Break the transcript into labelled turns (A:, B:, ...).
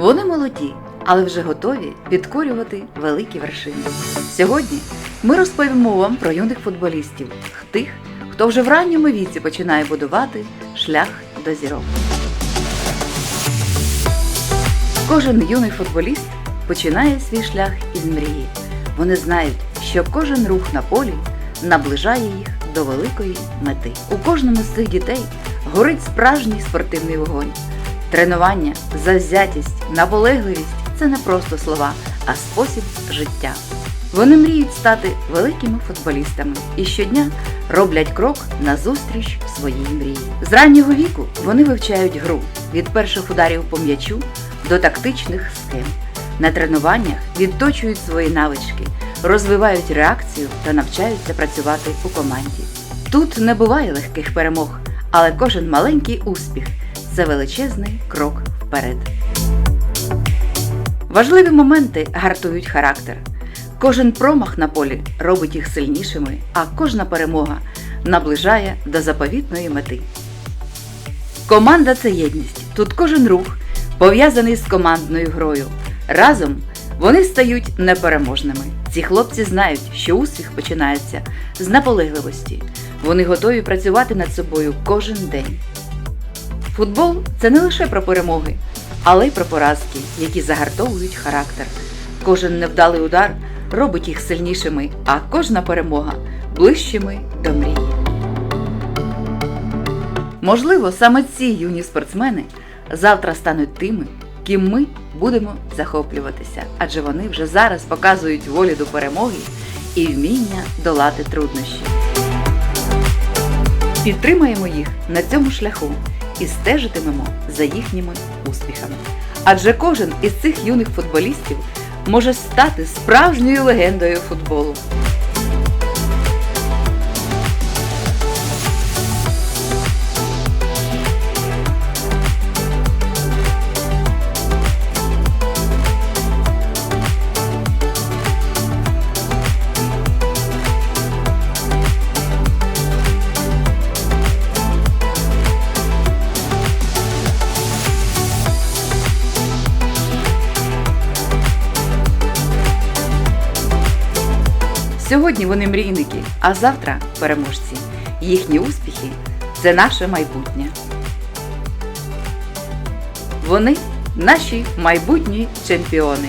A: Вони молоді, але вже готові підкорювати великі вершини. Сьогодні ми розповімо вам про юних футболістів, тих, хто вже в ранньому віці починає будувати шлях до зірок. Кожен юний футболіст починає свій шлях із мрії. Вони знають, що кожен рух на полі наближає їх до великої мети. У кожному з цих дітей горить справжній спортивний вогонь. Тренування, завзятість, наполегливість це не просто слова, а спосіб життя. Вони мріють стати великими футболістами і щодня роблять крок назустріч своїй мрії. З раннього віку вони вивчають гру від перших ударів по м'ячу до тактичних схем. На тренуваннях відточують свої навички, розвивають реакцію та навчаються працювати у команді. Тут не буває легких перемог, але кожен маленький успіх це величезний крок вперед. Важливі моменти гартують характер. Кожен промах на полі робить їх сильнішими, а кожна перемога наближає до заповітної мети. Команда це єдність. Тут кожен рух пов'язаний з командною грою. Разом вони стають непереможними. Ці хлопці знають, що успіх починається з наполегливості. Вони готові працювати над собою кожен день. Футбол це не лише про перемоги, але й про поразки, які загартовують характер. Кожен невдалий удар робить їх сильнішими, а кожна перемога ближчими до мрії. Можливо, саме ці юні спортсмени завтра стануть тими, ким ми будемо захоплюватися, адже вони вже зараз показують волю до перемоги і вміння долати труднощі. Підтримаємо їх на цьому шляху і стежитимемо за їхніми успіхами. Адже кожен із цих юних футболістів може стати справжньою легендою футболу. Сьогодні вони мрійники, а завтра переможці. Їхні успіхи це наше майбутнє. Вони наші майбутні чемпіони.